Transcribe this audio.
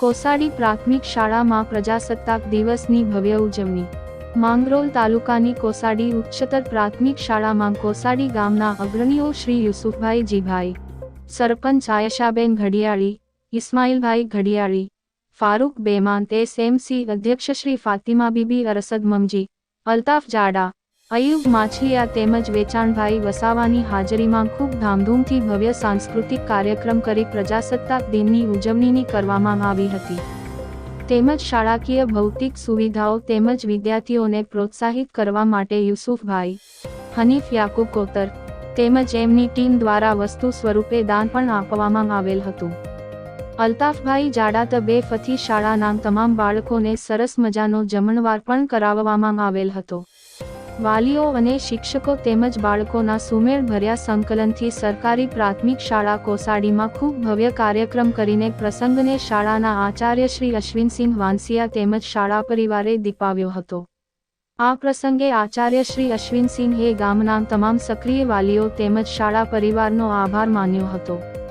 કોસાડી પ્રાથમિક શાળામાં પ્રજાસત્તાક દિવસની ભવ્ય ઉજવણી. માંગરોલ તાલુકાની કોસાડી ઉચ્ચતર પ્રાથમિક શાળામાં કોસાડી ગામના અગ્રણીઓ શ્રી યુસુફભાઈ જીભાઈ, સરપંચ આયશાબેન ઘડિયાળી, ઇસ્માઇલભાઈ ઘડિયાળી, ફારૂક બેમાન એસએમસી અધ્યક્ષ શ્રી ફાતિમા બીબી અરસદ મમજી, અલ્તાફ જાડા અયુબ માછલિયા તેમજ વેચાણભાઈ વસાવાની હાજરીમાં ખૂબ ધામધૂમથી ભવ્ય સાંસ્કૃતિક કાર્યક્રમ કરી પ્રજાસત્તાક દિનની ઉજવણીની કરવામાં આવી હતી. તેમજ શાળાકીય ભૌતિક સુવિધાઓ તેમજ વિદ્યાર્થીઓને પ્રોત્સાહિત કરવા માટે યુસુફભાઈ હનીફ યાકુબ કોતર તેમજ એમની ટીમ દ્વારા વસ્તુ સ્વરૂપે દાન પણ આપવામાં આવેલ હતું. અલ્તાફભાઈ જાડા તબે ફથી શાળાના તમામ બાળકોને સરસ મજાનો જમણવાર પણ કરાવવામાં આવેલ હતો. વાલીઓ અને શિક્ષકો તેમજ બાળકોના સુમેળભર્યા સંકલનથી સરકારી પ્રાથમિક શાળા કોસાડીમાં ખૂબ ભવ્ય કાર્યક્રમ કરીને પ્રસંગને શાળાના આચાર્ય શ્રી અશ્વિનસિંહ વાંસિયા તેમજ શાળા પરિવારે દીપાવ્યો હતો. આ પ્રસંગે આચાર્ય શ્રી અશ્વિનસિંહે ગામના તમામ સક્રિય વાલીઓ તેમજ શાળા પરિવારનો આભાર માન્યો હતો.